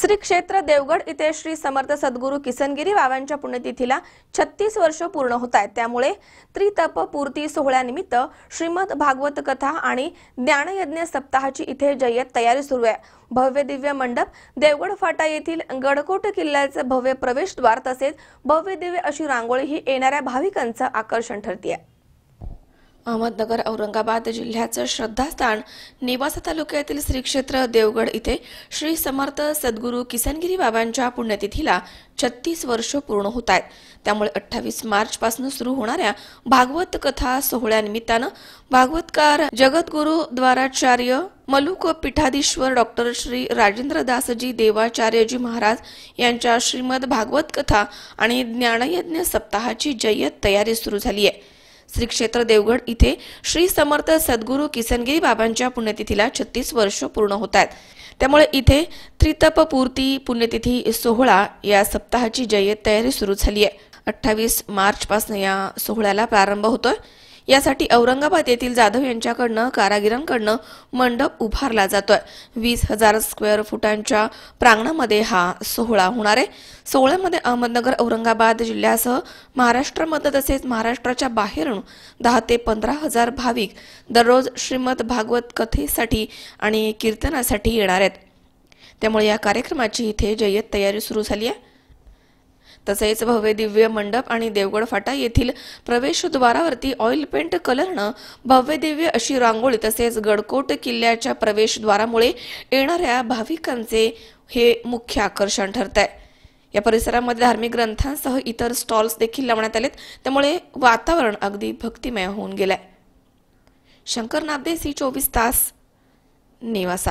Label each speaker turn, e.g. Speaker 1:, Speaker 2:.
Speaker 1: श्री क्षेत्र देवगड इथे श्री समर्थ सद्गुरू किसनगिरी बाबांच्या पुण्यतिथीला छत्तीस वर्ष पूर्ण होत आहेत. त्यामुळे त्रितप पूर्ती सोहळ्यानिमित्त श्रीमद भागवत कथा आणि ज्ञानयज्ञ सप्ताहाची इथे जय्यत तयारी सुरू आहे. भव्य दिव्य मंडप देवगड फाटा येथील गडकोट किल्ल्याचे भव्य प्रवेशद्वार तसेच भव्य दिव्य अशी रांगोळी ही येणाऱ्या भाविकांचं आकर्षण ठरते आहे अहमदनगर औरंगाबाद जिल्ह्याचं श्रद्धास्थान नेवासा तालुक्यातील श्री क्षेत्र देवगड इथे श्री समर्थ सद्गुरू किसनगिरी बाबांच्या पुण्यतिथीला छत्तीस वर्ष पूर्ण होत आहेत. त्यामुळे अठ्ठावीस मार्च पासून सुरू होणाऱ्या भागवत कथा सोहळ्यानिमित्तानं भागवतकार जगद्गुरू द्वाराचार्य मलुक पीठाधीश्वर डॉक्टर श्री राजेंद्र दासजी देवाचार्यजी महाराज यांच्या श्रीमद भागवत कथा आणि ज्ञानयज्ञ सप्ताहाची जय्यत तयारी सुरू झाली आहे. श्री क्षेत्र देवगड इथे श्री समर्थ सद्गुरू किसनगिरी बाबांच्या पुण्यतिथीला छत्तीस वर्ष पूर्ण होत आहेत त्यामुळे इथे त्रितपपूर्ती पुण्यतिथी सोहळा या सप्ताहाची जय्यत तयारी सुरू झाली आहे अठ्ठावीस मार्च पासून या सोहळ्याला प्रारंभ होतोय. यासाठी औरंगाबाद येथील जाधव यांच्याकडनं कारागिरांकडनं मंडप उभारला जातोय. वीस हजार स्क्वेअर फुटांच्या प्रांगणामध्ये हा सोहळा होणार आहे. सोहळ्यामध्ये अहमदनगर औरंगाबाद जिल्ह्यासह महाराष्ट्रामध्ये तसेच महाराष्ट्राच्या बाहेरून दहा ते पंधरा हजार भाविक दररोज श्रीमद भागवत कथेसाठी आणि कीर्तनासाठी येणार आहेत. त्यामुळे या कार्यक्रमाची इथे जय्यत तयारी सुरू झाली आहे. तसेच भव्य दिव्य मंडप आणि देवगड फाटा येथील प्रवेशद्वारावरती ऑइल पेंट कलरनं भव्य दिव्य अशी रांगोळी तसेच गडकोट किल्ल्याच्या प्रवेशद्वारामुळे येणाऱ्या भाविकांचे हे मुख्य आकर्षण ठरत आहे या परिसरामध्ये धार्मिक ग्रंथांसह इतर स्टॉल्स देखील लावण्यात आलेत. त्यामुळे वातावरण अगदी भक्तिमय होऊन गेलंय. शंकर नागदे सी चोवीस तास नेवासा.